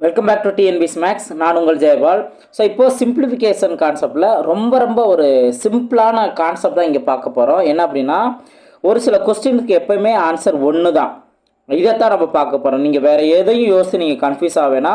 Welcome back to TNPSC maths நான் உங்கள் Jayapal. So இப்போது சிம்பிளிஃபிகேஷன் கான்செப்டில் ரொம்ப ரொம்ப ஒரு சிம்பிளான கான்செப்ட் தான் இங்கே பார்க்க போகிறோம் என்ன அப்படின்னா ஒரு சில கொஸ்டினுக்கு எப்போயுமே ஆன்சர் ஒன்று தான் இதைத்தான் நம்ம பார்க்க போகிறோம் நீங்கள் வேறு எதையும் யோசித்து நீங்கள் கன்ஃபியூஸ் ஆவேனா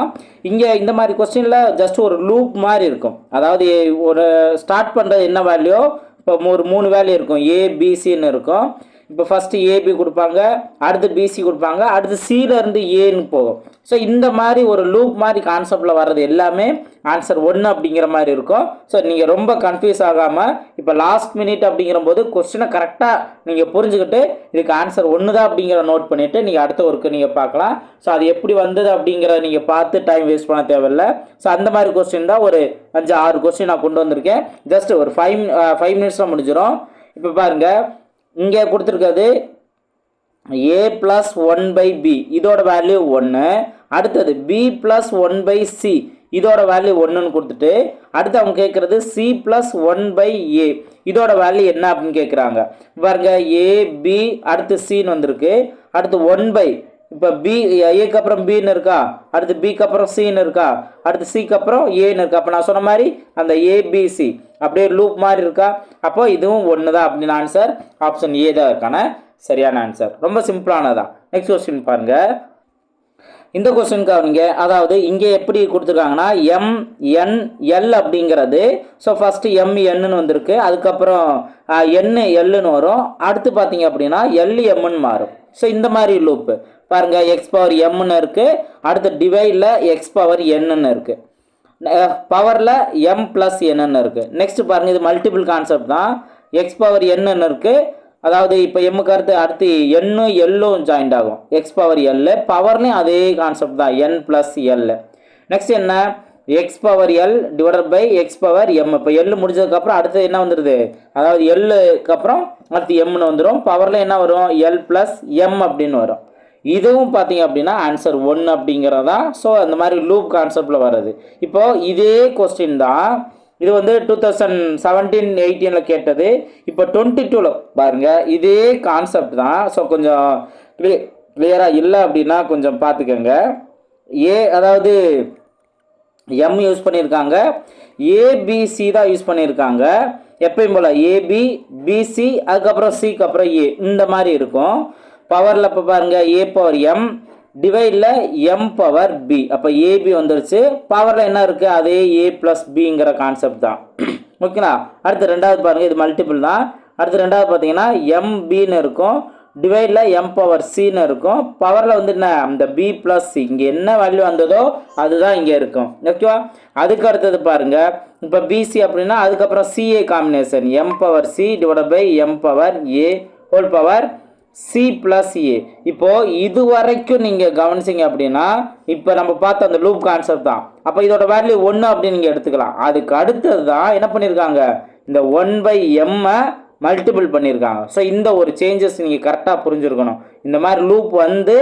இங்கே இந்த மாதிரி கொஸ்டினில் ஜஸ்ட் ஒரு லூப் மாதிரி இருக்கும். அதாவது ஒரு ஸ்டார்ட் பண்ணுறது என்ன வேல்யூ இப்போ ஒரு மூணு வேல்யூ இருக்கும். ஏபிசின்னு இருக்கும். இப்போ ஃபஸ்ட்டு ஏபி கொடுப்பாங்க அடுத்து பிசி கொடுப்பாங்க அடுத்து சியிலேருந்து ஏன்னு போகும். ஸோ இந்த மாதிரி ஒரு லூப் மாதிரி கான்செப்டில் வர்றது எல்லாமே ஆன்சர் ஒன்று அப்படிங்கிற மாதிரி இருக்கும். ஸோ நீங்கள் ரொம்ப கன்ஃபியூஸ் ஆகாமல் இப்போ லாஸ்ட் மினிட் அப்படிங்கிற போது கொஸ்டினை கரெக்டாக நீங்கள் புரிஞ்சுக்கிட்டு இதுக்கு ஆன்சர் ஒன்று தான் அப்படிங்கிற நோட் பண்ணிவிட்டு நீங்கள் அடுத்த ஒர்க்கு நீங்கள் பார்க்கலாம். ஸோ அது எப்படி வந்தது அப்படிங்கிறத நீங்கள் பார்த்து டைம் வேஸ்ட் பண்ண தேவையில்லை. ஸோ அந்த மாதிரி கொஸ்டின் தான் ஒரு அஞ்சு ஆறு கொஸ்டின் நான் கொண்டு வந்திருக்கேன். ஜஸ்ட் ஒரு ஃபைவ் ஃபைவ் மினிட்ஸில் முடிஞ்சிடும் இப்போ பாருங்கள் இங்கே கொடுத்துருக்கிறது A plus one by B இதோட வேல்யூ ஒன்று அடுத்தது B plus one by C இதோட வேல்யூ ஒன்றுன்னு கொடுத்துட்டு அடுத்து அவங்க கேட்குறது C plus one by A இதோட வேல்யூ என்ன அப்படின்னு கேட்குறாங்க. பாருங்க ஏ பி அடுத்து சின்னு வந்திருக்கு. அடுத்து ஒன் பை இப்போ பி ஏக்கு அப்புறம் பின்னு இருக்கா? அடுத்து பிக்கு அப்புறம் சின்னு இருக்கா? அடுத்து சிக்கு அப்புறம் ஏன்னு இருக்கா? அப்போ நான் சொன்ன மாதிரி அந்த ஏபிசி அப்படியே லூப் மாதிரி இருக்கா? அப்போ இதுவும் ஒன்று தான் அப்படின்னு ஆன்சர் ஆப்ஷன் ஏ தான் இருக்கான. சரியான ஆன்சர் ரொம்ப சிம்பிளானதான் நெக்ஸ்ட் கொஸ்டின் பாருங்க. இந்த கொஸ்டினுக்கு அவங்க அதாவது இங்கே எப்படி கொடுத்துருக்காங்கன்னா எம் என் எல் அப்படிங்கிறது. ஸோ ஃபஸ்ட்டு எம் என்னு வந்திருக்கு. அதுக்கப்புறம் என் எல்லுன்னு வரும். அடுத்து பார்த்தீங்க அப்படின்னா எல் எம்னு மாறும். ஸோ இந்த மாதிரி லூப்பு பாருங்கள் எக்ஸ் பவர் எம்னு இருக்குது அடுத்து டிவைடில் எக்ஸ் பவர் என்னன்னு இருக்குது பவரில் எம் ப்ளஸ் என்னென்னு இருக்குது நெக்ஸ்ட் பாருங்கள் இது மல்டிபிள் கான்செப்ட் தான். எக்ஸ் பவர் என்னென்னு இருக்குது அதாவது இப்போ எம்முக்கு அடுத்து அடுத்து எண்ணும் எல்லும் ஜாயிண்ட் ஆகும். எக்ஸ் பவர் எல்லு பவர்லேயும் அதே கான்செப்ட் தான். என் ப்ளஸ் எல் நெக்ஸ்ட் என்ன? X power L divided by X power M இப்போ எல் முடிஞ்சதுக்கப்புறம் அடுத்து என்ன வந்துடுது அதாவது எல்லுக்கு அப்புறம் அடுத்து எம்னு வந்துடும் பவரில் என்ன வரும்? எல் ப்ளஸ் எம் அப்படின்னு வரும். இதுவும் பார்த்தீங்க அப்படின்னா ஆன்சர் ஒன் அப்படிங்கிறதா? ஸோ அந்த மாதிரி லூப் கான்செப்டில் வர்றது. இப்போது இதே கொஸ்டின் தான். இது வந்து டூ தௌசண்ட் செவன்டீன் எயிட்டீனில் கேட்டது. இப்போ டுவெண்ட்டி டூவில் பாருங்கள் இதே கான்செப்ட் தான். ஸோ கொஞ்சம் கிளி கிளியராக இல்லை அப்படின்னா கொஞ்சம் பார்த்துக்கோங்க. ஏ அதாவது எம் யூஸ் பண்ணியிருக்காங்க. ஏபிசி தான் யூஸ் பண்ணியிருக்காங்க. எப்பயும் போல் ஏபி பிசி அதுக்கப்புறம் சிக்கு அப்புறம் ஏ இந்த மாதிரி இருக்கும். பவரில் இப்போ பாருங்கள் ஏ பவர் எம் டிவைடில் எம் பவர் பி அப்போ ஏபி வந்துருச்சு. பவரில் என்ன இருக்குது அதே ஏ ப்ளஸ் பிங்கிற கான்செப்ட் தான். ஓகேங்களா அடுத்து ரெண்டாவது பாருங்கள் இது மல்டிபிள் தான். அடுத்து ரெண்டாவது பார்த்தீங்கன்னா எம்பின்னு இருக்கும். டிவைடில் எம் பவர் சின்னு இருக்கும். பவரில் வந்து என்ன? இந்த பி ப்ளஸ் சி இங்கே என்ன வேல்யூ வந்ததோ அதுதான் இங்கே இருக்கும். ஓகேவா அதுக்கு அடுத்தது பாருங்கள் இப்போ பிசி அப்படின்னா அதுக்கப்புறம் CA combination M power C divide by M power A whole power C plus A இப்போது இது வரைக்கும் நீங்கள் கவனிச்சிங்க அப்படின்னா இப்போ நம்ம பார்த்த அந்த லூப் கான்செப்ட் தான். அப்போ இதோட வேல்யூ ஒன்று அப்படின்னு நீங்கள் எடுத்துக்கலாம். அதுக்கு அடுத்தது தான் என்ன பண்ணியிருக்காங்க இந்த ஒன் பை எம்மை மல்டிபிள் பண்ணியிருக்காங்க ஸோ இந்த ஒரு சேஞ்சஸ் நீங்கள் கரெக்டாக புரிஞ்சுருக்கணும். இந்த மாதிரி லூப் வந்து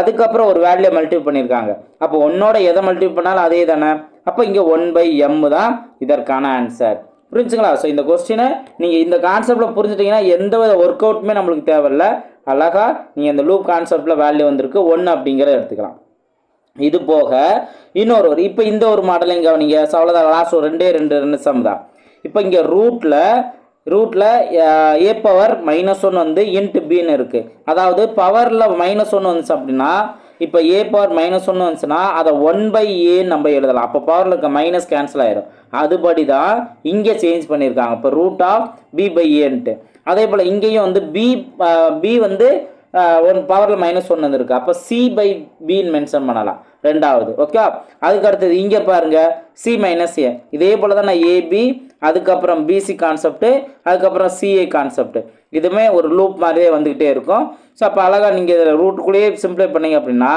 அதுக்கப்புறம் ஒரு வேல்யூ மல்டிபிள் பண்ணியிருக்காங்க அப்போ ஒன்னோட எதை மல்டிபிள் பண்ணாலும் அதே தானே? அப்போ இங்கே ஒன் பை எம் தான் இதற்கான ஆன்சர் புரிஞ்சுங்களா? ஸோ இந்த கொஸ்டினை நீங்கள் இந்த கான்செப்டில் புரிஞ்சுட்டிங்கன்னா எந்த வித ஒர்க் அவுட்டுமே நம்மளுக்கு தேவையில்ல. அழகாக நீங்கள் இந்த லூப் கான்செப்டில் வேல்யூ வந்திருக்கு. ஒன்று அப்படிங்கிறத எடுத்துக்கலாம். இது போக இன்னொரு ஒரு இப்போ இந்த ஒரு மாடலையும் கவனிங்க. ஸோ அவ்வளோதான் லாஸ்ட் ஒரு ரெண்டே ரெண்டு ரெண்டு சம் தான். இப்போ இங்கே ரூட்டில் ரூட்டில் ஏ பவர் மைனஸ் ஒன் வந்து இன்ட்டு பின்னு இருக்குது அதாவது பவரில் மைனஸ் ஒன் வந்துச்சு அப்படின்னா இப்போ ஏ பவர் மைனஸ் ஒன்று வந்துச்சுன்னா அதை ஒன் பை ஏன்னு நம்ம எழுதலாம். அப்போ பவரில் இருக்க மைனஸ் கேன்சல் ஆயிடும் அதுபடி தான் இங்கே சேஞ்ச் பண்ணியிருக்காங்க. இப்போ ரூட் ஆஃப் பி பை ஏன்ட்டு அதே போல் இங்கேயும் வந்து பி பி வந்து ஒன் பவரில் மைனஸ் ஒன் வந்துருக்கு. அப்போ சி பை பின்னு மென்ஷன் பண்ணலாம். ரெண்டாவது. ஓகே அதுக்கு அடுத்தது இங்கே பாருங்கள் சி மைனஸ் ஏ இதே போல் தான் நான் ஏபி அதுக்கப்புறம் பிசி கான்செப்ட்டு அதுக்கப்புறம் சிஏ கான்செப்ட்டு இதுவுமே ஒரு லூப் மாதிரியே வந்துக்கிட்டே இருக்கும். ஸோ அப்போ அழகாக நீங்கள் இதில் ரூட்டுக்குள்ளேயே சிம்ப்ளை பண்ணீங்க அப்படின்னா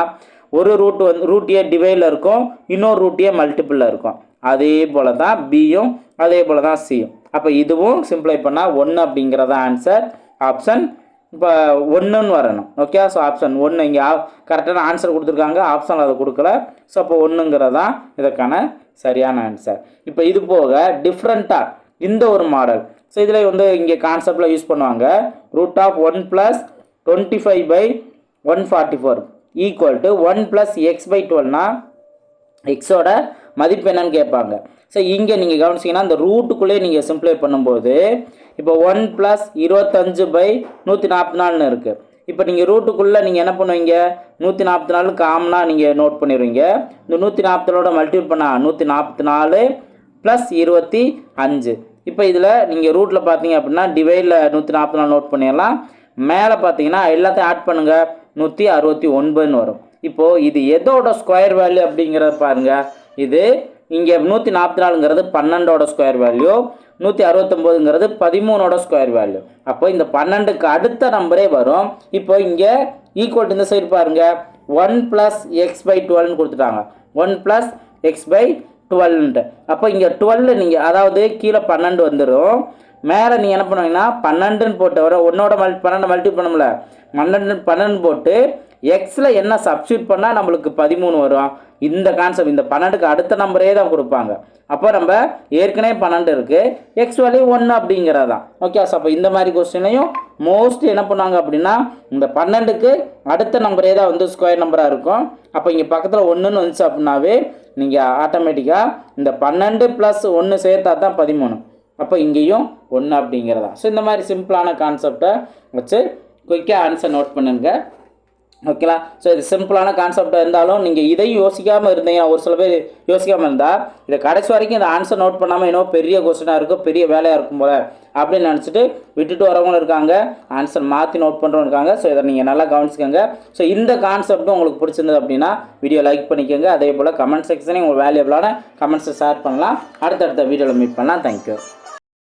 ஒரு ரூட் வந்து ரூட் ஏ டிவைடில் இருக்கும் இன்னொரு ரூட் ஏ மல்டிப்பிளில் இருக்கும். அதே போல் தான் பியும் அதே போல் தான் சியும் அப்போ இதுவும் சிம்ப்ளை பண்ணால் ஒன்று அப்படிங்கிறதா ஆன்சர் ஆப்ஷன் இப்போ ஒன்றுன்னு வரணும். ஓகே ஸோ ஆப்ஷன் ஒன்று இங்கே கரெக்டான ஆன்சர் கொடுத்துருக்காங்க ஆப்ஷன் அதை கொடுக்கல. ஸோ அப்போ ஒன்றுங்கிறதான் இதற்கான சரியான ஆன்சர் இப்போ இது போக டிஃப்ரெண்ட்டாக இந்த ஒரு மாடல் ஸோ இதில் வந்து இங்கே கான்செப்டில் யூஸ் பண்ணுவாங்க root of one plus twenty five by one forty four equal to one plus X by டுவெல்னா எக்ஸோட மதிப்பு என்னன்னு கேட்பாங்க. ஸோ இங்கே நீங்கள் கவனிச்சிங்கன்னா அந்த ரூட்டுக்குள்ளே நீங்கள் சிம்ப்ளை பண்ணும்போது இப்போ ஒன் ப்ளஸ் இருபத்தஞ்சு பை நூற்றி நாற்பத்தி நாலுன்னு இருக்குது இப்போ நீங்கள் ரூட்டுக்குள்ளே நீங்கள் என்ன பண்ணுவீங்க? நூற்றி நாற்பத்தி நாலு காமனாக நீங்கள் நோட் பண்ணிடுவீங்க. இந்த நூற்றி நாற்பத்தோட மல்டிபிள் பண்ணால் நூற்றி நாற்பத்தி நாலு ப்ளஸ் இருபத்தி அஞ்சு. இப்போ இதில் நீங்கள் ரூட்டில் பார்த்தீங்க அப்படின்னா டிவைடில் நூற்றி நாற்பத்தி நாலு நோட் பண்ணிடலாம். மேலே பார்த்தீங்கன்னா எல்லாத்தையும் ஆட் பண்ணுங்கள் நூற்றி அறுபத்தி ஒன்பதுன்னு வரும். இப்போது இது எதோட ஸ்கொயர் வேல்யூ அப்படிங்கிறத பாருங்கள் இது இங்கே நூற்றி நாற்பத்தி நாலுங்கிறது பன்னெண்டோட ஸ்கொயர் வேல்யூ நூற்றி அறுபத்தொம்போதுங்கிறது பதிமூணோட ஸ்கொயர் வேல்யூ அப்போ இந்த பன்னெண்டுக்கு அடுத்த நம்பரே வரும். இப்போ இங்கே ஈக்குவல் இந்த சைடு பாருங்கள் ஒன் ப்ளஸ் எக்ஸ் பை டுவெல்னு கொடுத்துட்டாங்க. ஒன் ப்ளஸ் எக்ஸ் பை டுவெல்ன்ட்டு அப்போ இங்கே டுவெல் நீங்கள் அதாவது கீழே பன்னெண்டு வந்துடும் மேலே நீங்கள் என்ன பண்ணுவீங்கன்னா பன்னெண்டுன்னு போட்டு வர ஒன்னோட மல் பன்னெண்டு மல்டி பண்ணமுல. பன்னெண்டு பன்னெண்டு போட்டு எக்ஸில் என்ன சப்ஸ்டியூட் பண்ணால் நம்மளுக்கு பதிமூணு வரும். இந்த கான்செப்ட் இந்த பன்னெண்டுக்கு அடுத்த நம்பரே தான் கொடுப்பாங்க. அப்போ நம்ம ஏற்கனவே பன்னெண்டு இருக்குது எக்ஸ் வேல்யூ ஒன்று அப்படிங்கிறது தான் ஓகே ஸோ அப்போ இந்த மாதிரி கொஸ்டினையும் மோஸ்ட் என்ன பண்ணுவாங்க அப்படின்னா இந்த பன்னெண்டுக்கு அடுத்த நம்பரே தான் வந்து ஸ்கொயர் நம்பராக இருக்கும். அப்போ இங்கே பக்கத்தில் ஒன்றுன்னு வந்துச்சு அப்படின்னாவே நீங்கள் ஆட்டோமேட்டிக்காக இந்த பன்னெண்டு ப்ளஸ் ஒன்று சேர்த்தா தான் பதிமூணு. அப்போ இங்கேயும் ஒன்று அப்படிங்கிறதா ஸோ இந்த மாதிரி சிம்பிளான கான்செப்டை வச்சு குயிக்காக ஆன்சர் நோட் பண்ணுங்கள் ஓகேங்களா ஸோ இது சிம்பிளான கான்செப்டாக இருந்தாலும் நீங்கள் இதையும் யோசிக்காமல் இருந்தீங்கன்னா ஒரு சில பேர் யோசிக்காமல் இருந்தால் இதை கடைசி வரைக்கும் இந்த ஆன்சர் நோட் பண்ணாமல் இன்னும் பெரிய கொஸ்டினாக இருக்கும் பெரிய வேலையாக இருக்கும் போல அப்படின்னு நினச்சிட்டு விட்டுட்டு வரவங்களும் இருக்காங்க. ஆன்சர் மாற்றி நோட் பண்ணுறவங்க இருக்காங்க. ஸோ இதை நீங்கள் நல்லா கவனிச்சுக்கோங்க. ஸோ இந்த கான்செப்ட்டும் உங்களுக்கு பிடிச்சிருந்தது அப்படின்னா வீடியோ லைக் பண்ணிக்கோங்க. அதே போல் கமெண்ட் செக்ஷனையும் உங்களுக்கு வேல்யூபிளான கமெண்ட்ஸை ஷேர் பண்ணலாம். அடுத்தடுத்த வீடியோவில் மீட் பண்ணலாம். தேங்க்யூ